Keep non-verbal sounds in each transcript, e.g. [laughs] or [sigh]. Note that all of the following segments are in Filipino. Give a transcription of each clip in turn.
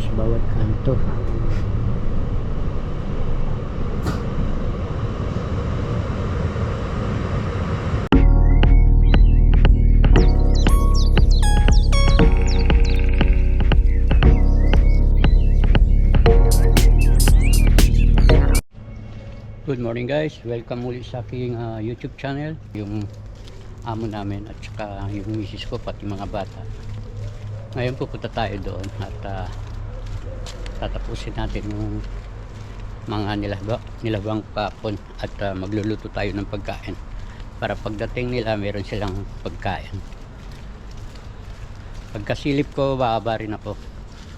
sa bawat kanto. Good morning guys, welcome muli sa aking ah, YouTube channel. Yung amo namin at saka yung misis ko pati mga bata. Ngayon pupunta tayo doon at ah, tatapusin natin yung mga nilaba, nilabang kapon At ah, magluluto tayo ng pagkain. Para pagdating nila meron silang pagkain. Pagkasilip ko bababa rin ako.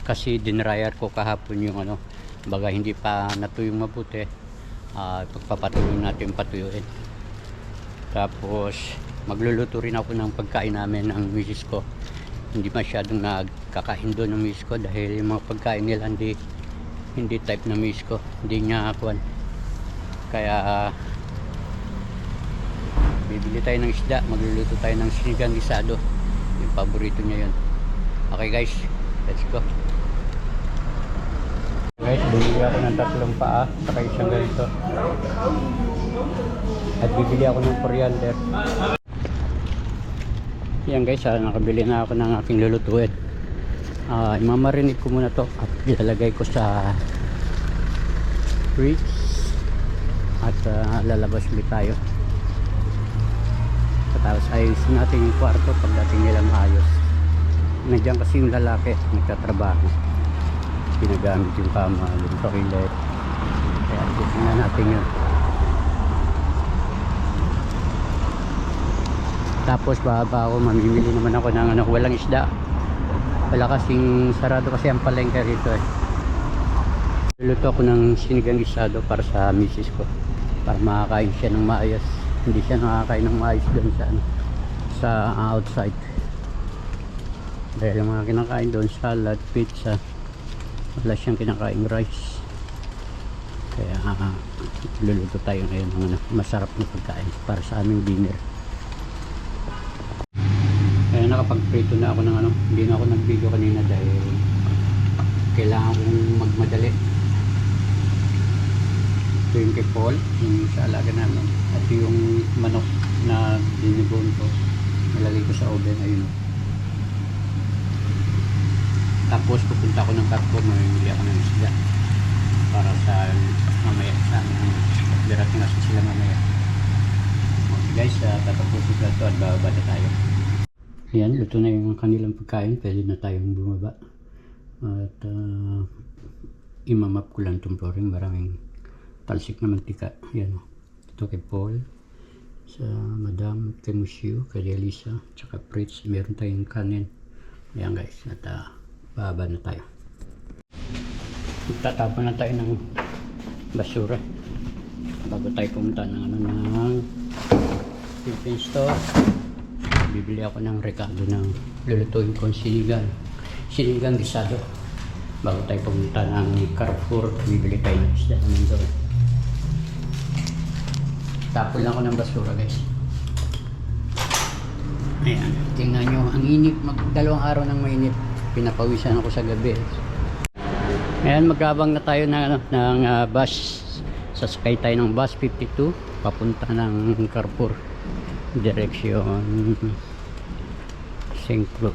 Kasi dinryer ko kahapon yung ano Baga hindi pa natuyong mabuti. Uh, pagpapatuloy natin patuyuin. Tapos magluluto rin ako ng pagkain namin ng misis ko hindi masyadong nagkakain doon ng misis ko dahil yung mga pagkain nila hindi hindi type na misis ko hindi niya kuwan kaya bibili tayo ng isda magluluto tayo ng sinigang gisado yung paborito niya yun. Okay guys. Let's go. Guys, bumili ako ng tatlong paa saka isang ganito. At bibili ako ng coriander. Yan guys, ah, nakabili na ako ng aking lulutuin. Ah, imamarinig ko muna to at [laughs] ilalagay ko sa fridge at ah, lalabas ulit tayo. Tapos ayusin natin yung kwarto pagdating nilang ayos. Nandiyan kasi yung lalaki nagtatrabaho ginagamit yung kama, yung toilet. Kaya titingnan natin yun. Tapos bababa ako, mamimili naman ako ng ano, walang isda. Wala kasing sarado kasi ang palengke rito eh. Luluto ako ng sinigang isado para sa misis ko. Para makakain siya ng maayos. Hindi siya nakakain ng maayos doon sa ano, sa outside. Dahil ang mga kinakain doon, salad, pizza, wala siyang kinakain rice kaya uh, luluto tayo ngayon ng ano, masarap na pagkain para sa aming dinner nakapag-prito na ako ng ano. Hindi na ako nag-video kanina dahil kailangan kong magmadali. Ito yung kay Paul yung sa alaga namin. At yung manok na dinibon ko nalagay ko sa oven ayun. Tapos pupunta ako ng Carrefour mamimili ako ng isda para sa mamaya sa amin darating kasi sila mamaya. Okay guys uh, tatapusin ko ito at bababa na tayo yan luto na yung kanilang pagkain. Pwede na tayong bumaba. At uh, imamap ko lang itong flooring maraming talsik na mantika. Yan. Ito kay Paul. Sa Madam kay Musio kay Elisa tsaka Fritz. Meron tayong kanin. Yan guys. At uh, bababa na tayo. Tatapon na tayo ng basura. Bago tayo pumunta ng ano ng Philippine store bibili ako ng rekado ng lulutuin kong sinigang. Sinigang gisado bago tayo pumunta ng Carrefour bibili tayo ng isda naman doon tapon lang ako ng basura guys. Ayan. Tingnan nyo ang init. Mag dalawang araw ng mainit. Pinapawisan ako sa gabi. Ngayon magkabang na tayo ng, ng uh, bus. Sasakay tayo ng bus 52 papunta ng Carrefour direksyon. Sengklo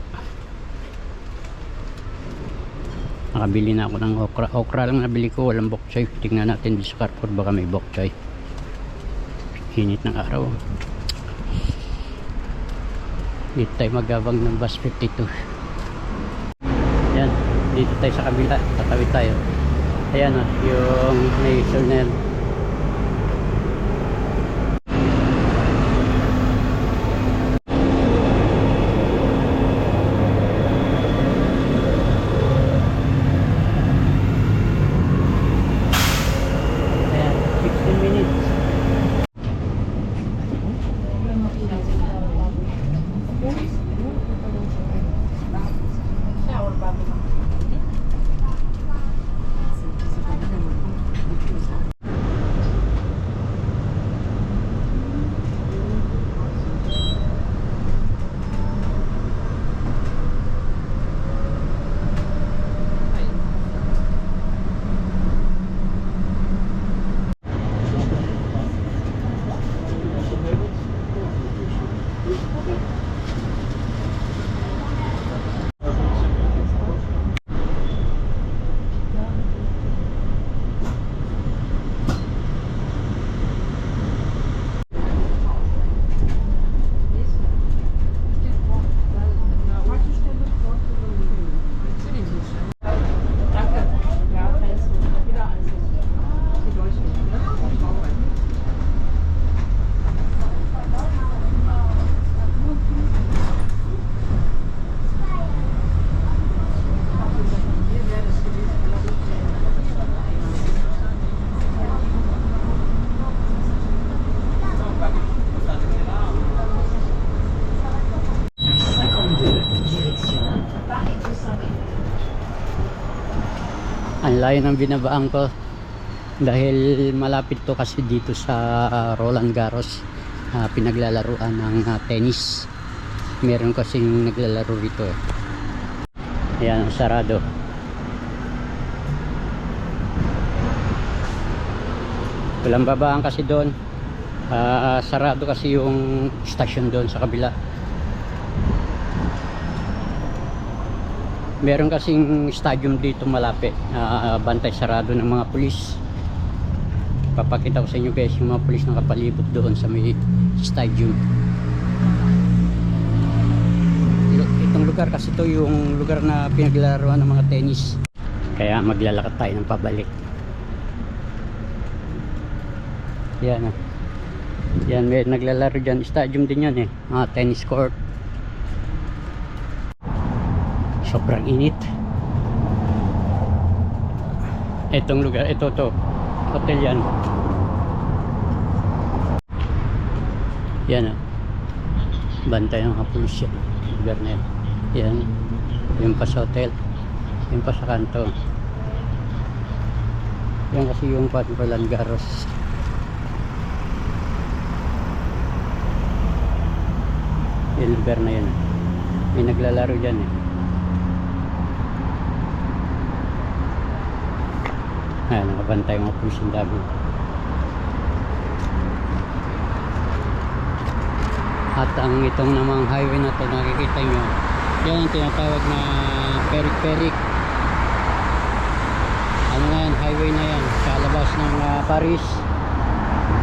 nakabili na ako ng okra. Okra lang nabili ko. Walang bok choy tingnan natin sa Carrefour. Baka may bok choy init ng araw. Dito tayo magabang ng bus 52 yan. Dito tayo sa kabila. Tatawid tayo. Ayan o yung laser layo ng binabaan ko. Dahil malapit to kasi dito sa Roland Garros ah, pinaglalaruan ng ah, tennis. Meron kasing naglalaro rito eh. Ayan sarado. Walang babaan kasi doon. Ah, sarado kasi yung station doon sa kabila meron kasing stadium dito malapit na bantay sarado ng mga pulis. Papakita ko sa inyo guys yung mga pulis nakapalibot doon sa may stadium. Itong lugar kasi to yung lugar na pinaglalaroan ng mga tennis. Kaya maglalakad tayo ng pabalik. Yan ah. Yan may naglalaro dyan. Stadium din yan eh. Mga tennis court sobrang init. Itong lugar ito to hotel yan. Yan ah bantay ng mga pulis yan lugar na yan. Yan yung pa sa hotel yung pa sa kanto. Yan kasi yung Roland Garros yung lugar na yan. May naglalaro dyan eh Ayan, nakabantay mga pulis yung dami. At ang itong namang highway na to nakikita nyo, yan ang tinatawag na perik-perik. Ano nga yan, highway na yan, sa labas ng ah, Paris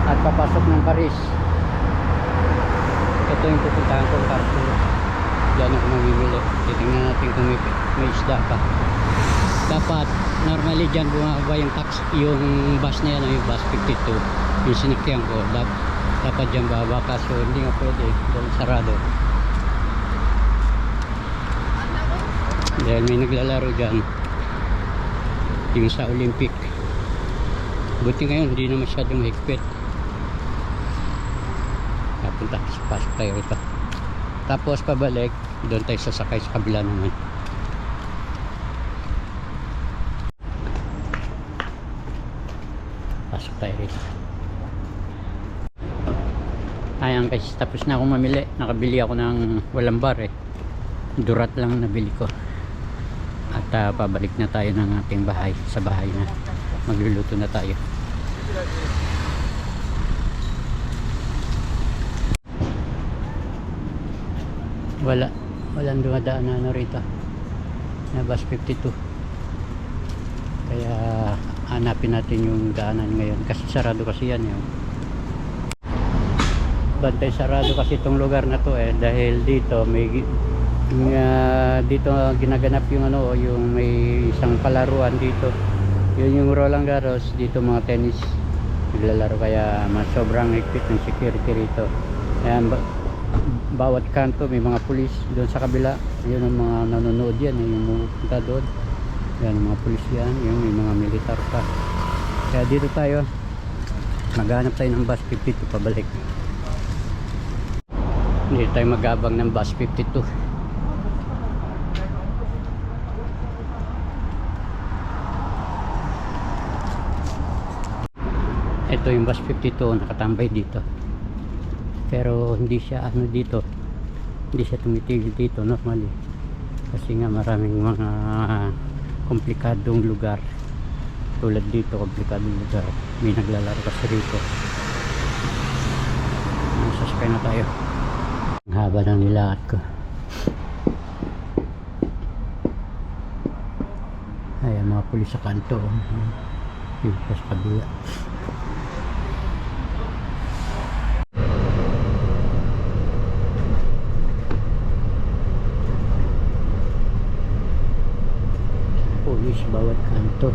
at papasok ng Paris. Ito yung pupuntahan kong Carrefour. Diyan ako mamimili. Titingnan natin kung may, may isda pa dapat normally dyan bumaba yung tax yung bus na yan yung bus 52 yung sinakyan ko dap, dapat dyan baba kaso hindi nga pwede. Dahil sarado. Dahil may naglalaro dyan. Yung sa Olympic. Buti ngayon hindi na masyadong higpit. Napunta pasok tayo rito. Tapos pabalik doon tayo sasakay sa kabila naman pasok tayo rito ayan guys tapos na akong mamili. Nakabili ako ng walang bar eh. Durat lang nabili ko. At ah, pabalik na tayo ng ating bahay. Sa bahay na. Magluluto na tayo. Wala. Walang dumadaan na ano rito. Na bus 52 kaya hanapin natin yung daanan ngayon. Kasi sarado kasi yan yun bantay sarado kasi itong lugar na to eh dahil dito may nga dito ginaganap yung ano yung may isang palaruan dito. Yun yung Roland Garros dito mga tennis naglalaro. Kaya mas sobrang higpit ng security rito. Ayan ba- bawat kanto may mga pulis doon sa kabila. Yun ang mga nanonood yan eh, yung pupunta doon. Yan mga pulis yan yung may mga militar pa. Kaya dito tayo maghanap tayo ng bus 52 pabalik hindi tayo magabang ng bus 52 ito yung bus 52 nakatambay dito. Pero hindi siya ano dito. Hindi siya tumitigil dito normally. Kasi nga maraming mga komplikadong lugar. Tulad dito komplikadong lugar. May naglalaro kasi rito. Sasakay na tayo haba ng nilakad ko. Ayan mga pulis sa kanto yung pa sa kabila. Pulis bawat kanto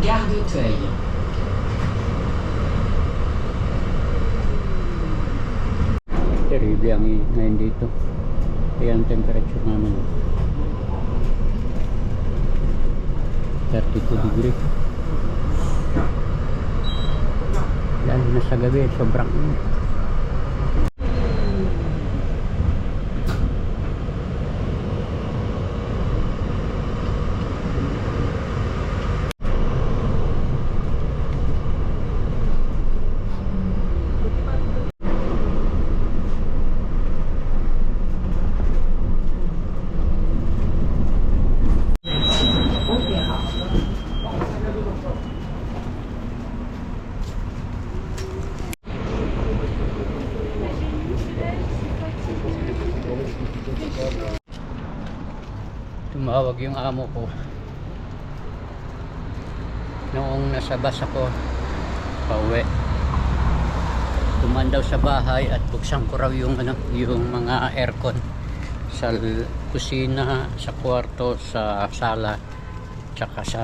Gare d'Auteuil. terrible ang init ngayon dito Ayan ang temperature namin. 32 degree. Lalo na sa gabi, sobrang init. Tumawag yung amo ko. Noong nasa bus ako, pauwi. Tuman daw sa bahay at buksan ko raw yung, ano, yung mga aircon sa kusina, sa kwarto, sa sala, tsaka sa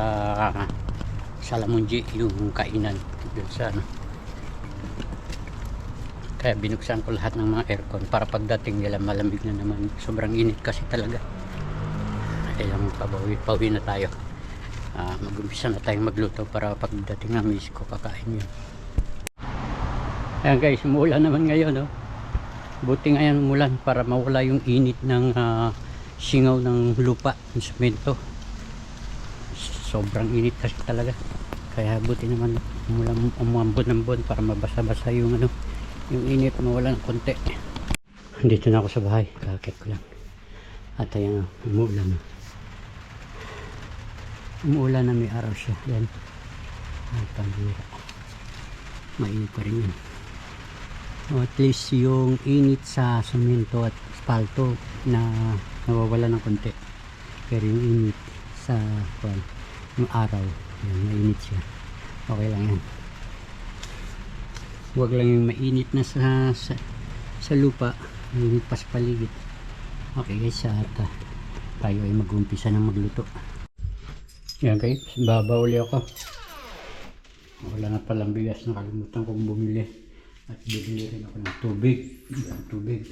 Salamunji, yung kainan. Dun sa ano. Kaya binuksan ko lahat ng mga aircon para pagdating nila malamig na naman. Sobrang init kasi talaga. Kailangan pabawi, pawi na tayo. Ah, mag-umpisa na tayong magluto para pagdating ng miss ko kakain yun. Ayan guys, umuulan naman ngayon. No? Buti ngayon umulan para mawala yung init ng ah, singaw ng lupa, ng semento. Sobrang init kasi talaga. Kaya buti naman umulan, umambon ng buwan para mabasa-basa yung ano, yung init mawala ng konti. Dito na ako sa bahay, kakit ko lang. At ayan, umuulan na. Umuulan na may araw siya. Yan. Ay, pambira. Mainit pa rin yun. O, at least yung init sa semento at spalto na nawawala ng konti. Pero yung init sa kwan, yung araw, yan, mainit siya. Okay lang yan. Huwag lang yung mainit na sa, sa, sa lupa, mainit pa sa paligid. Okay guys, at ah, tayo ay mag-umpisa ng magluto. Yan guys, baba uli ako. Wala na palang bigas, nakalimutan kong bumili. At bibili rin ako ng tubig. Yan, tubig.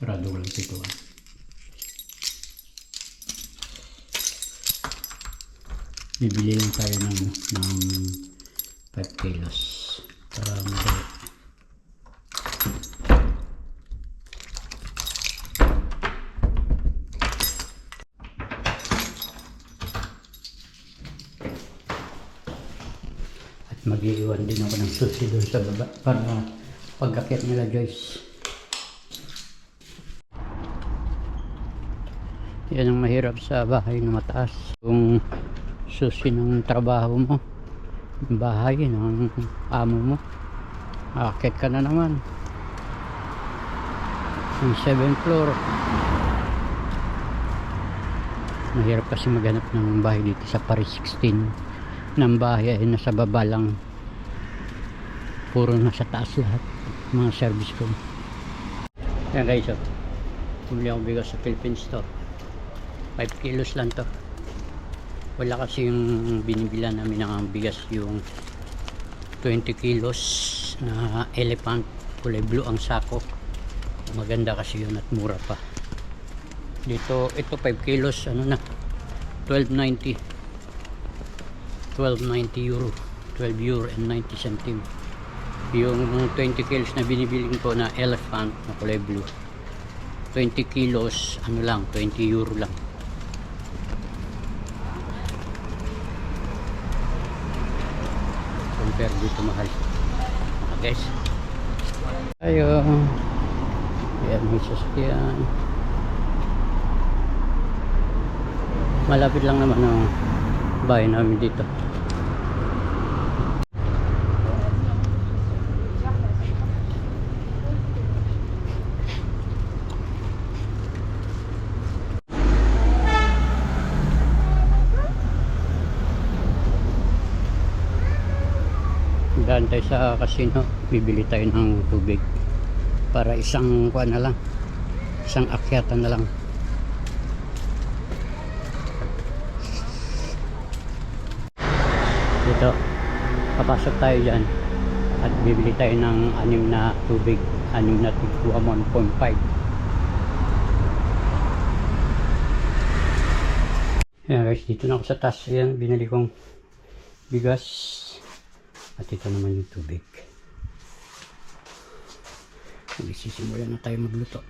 Sarado ko lang ito. ah. Bibili lang tayo ng, ng 5 kilos. Para madali. Mag-iwan din ako ng susi doon sa baba para pagkakit nila Joyce. Yan ang mahirap sa bahay na mataas. Yung susi ng trabaho mo, bahay ng amo mo, akit ka na naman. Yung 7th floor. Mahirap kasi maghanap ng bahay dito sa Paris 16 ng bahay ay nasa baba lang. Puro nasa taas lahat mga service ko. Yan guys oh. bumili akong bigas sa Philippine store. 5 kilos lang to. Wala kasi yung binibilan namin ng bigas yung 20 kilos na elephant. Kulay blue ang sako. Maganda kasi yun at mura pa. Dito ito 5 kilos ano na 12.90 12.90 euro 12 euro and 90 centim. Yung 20 kilos na binibiling ko na elephant na kulay blue 20 kilos ano lang 20 euro lang. Compare dito mahal. Okay guys. Ayo yan may sasakyan. Malapit lang naman ang bahay namin dito. Daan tayo sa casino bibili tayo ng tubig para isang kuha na lang isang akyatan na lang dito papasok tayo dyan At bibili tayo ng anim na tubig, anim na tigwa 1.5. Ayan guys, dito na ako sa taas. Ayan, binili kong bigas. At ito naman yung tubig. Magsisimula na tayo magluto.